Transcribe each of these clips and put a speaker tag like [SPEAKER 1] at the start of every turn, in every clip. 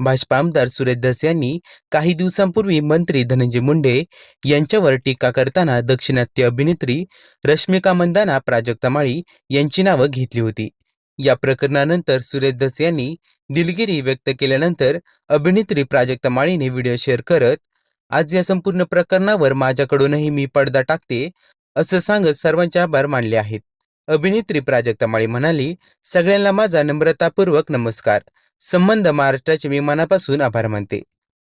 [SPEAKER 1] भाजपा आमदार सुरेश धस यांनी काही दिवसांपूर्वी मंत्री धनंजय मुंडे यांच्यावर टीका करताना दक्षिणात्य अभिनेत्री रश्मिका मंदाना प्राजक्ता माळी यांची नावं घेतली होती. या प्रकरणानंतर सुरेश धस यांनी दिलगिरी व्यक्त केल्यानंतर अभिनेत्री प्राजक्ता माळीने व्हिडिओ शेअर करत आज या संपूर्ण प्रकरणावर माझ्याकडूनही मी पडदा टाकते असं सांगत सर्वांचे आभार मानले आहेत. अभिनेत्री प्राजक्ता माळी म्हणाली सगळ्यांना माझा नम्रतापूर्वक नमस्कार. संबंध महाराष्ट्राचे मी मनापासून आभार मानते.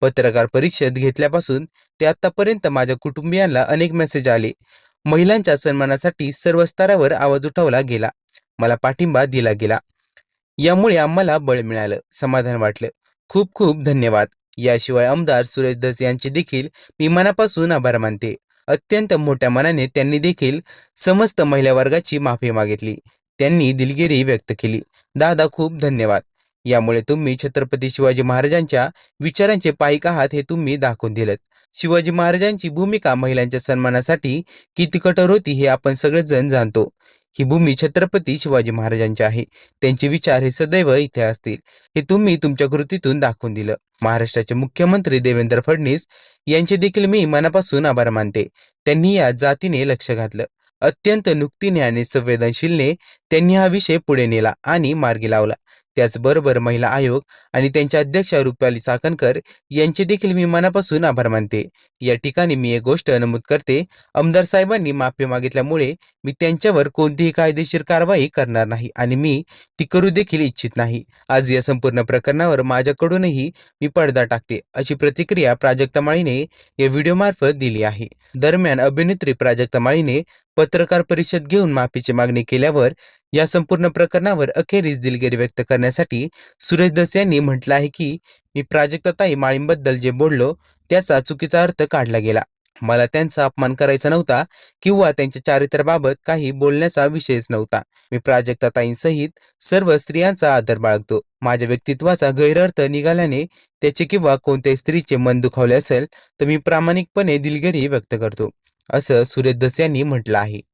[SPEAKER 1] पत्रकार परिषद घेतल्यापासून ते आतापर्यंत माझ्या कुटुंबियांना अनेक मेसेज आले. महिलांच्या सन्मानासाठी सर्व स्तरावर आवाज उठवला गेला. मला पाठिंबा दिला गेला. यामुळे आम्हाला बळ मिळालं. समाधान वाटलं. खूप खूप धन्यवाद. याशिवाय आमदार सुरेश धस यांचे देखील मी मनापासून आभार मानते. अत्यंत मोठ्या मनाने त्यांनी देखील समस्त महिला वर्गाची माफी मागितली. त्यांनी दिलगिरी व्यक्त केली. दादा खूप धन्यवाद. यामुळे तुम्ही छत्रपती शिवाजी महाराजांच्या विचारांचे पाईक आहात हे तुम्ही दाखवून दिलं शिवाजी महाराजांची भूमिका महिलांच्या सन्मानासाठी किती कठोर होती हे आपण सगळेजण जाणतो. ही भूमी छत्रपती शिवाजी महाराजांची आहे. त्यांचे विचार हे सदैव इथे असतील. हे तुम्ही तुमच्या कृतीतून दाखवून दिलं. महाराष्ट्राचे मुख्यमंत्री देवेंद्र फडणवीस यांचे देखील मी मनापासून आभार मानते. त्यांनी या जातीने लक्ष घातलं. अत्यंत नुकतीने आणि संवेदनशीलने त्यांनी हा विषय पुढे नेला आणि मार्गी लावला. त्याचबरोबर महिला आयोग आणि त्यांच्या अध्यक्षा रुपाली चाकणकर यांचे देखील मी मनापासून आभार मानते. या ठिकाणी मी एक गोष्ट नमूद करते. आमदार साहेबांनी माफी मागितल्यामुळे मी त्यांच्यावर कोणतीही कायदेशीर कारवाई करणार नाही आणि मी ती करू देखील इच्छित नाही. आज या संपूर्ण प्रकरणावर माझ्याकडूनही मी पडदा टाकते अशी प्रतिक्रिया प्राजक्ता माळीने या व्हिडिओमार्फत दिली आहे. दरम्यान अभिनेत्री प्राजक्ता माळीने पत्रकार परिषद घेऊन माफीची मागणी केल्यावर या संपूर्ण प्रकरणावर अखेरीस दिलगिरी व्यक्त करण्यासाठी सुरेश दस यांनी म्हटलं आहे की मी प्राजक्ताताई माळींबद्दल जे बोललो त्याचा चुकीचा अर्थ काढला गेला. मला त्यांचा अपमान करायचा नव्हता किंवा त्यांच्या चारित्र्याबाबत काही बोलण्याचा विषयच नव्हता. मी प्राजक्ताताईंसहित सर्व स्त्रियांचा आदर बाळगतो. माझ्या व्यक्तित्वाचा गैरअर्थ निघाल्याने त्याचे किंवा कोणत्याही स्त्रीचे मन दुखावले असेल तर मी प्रामाणिकपणे दिलगिरी व्यक्त करतो. असं सुरेश दस यांनी म्हटलं आहे.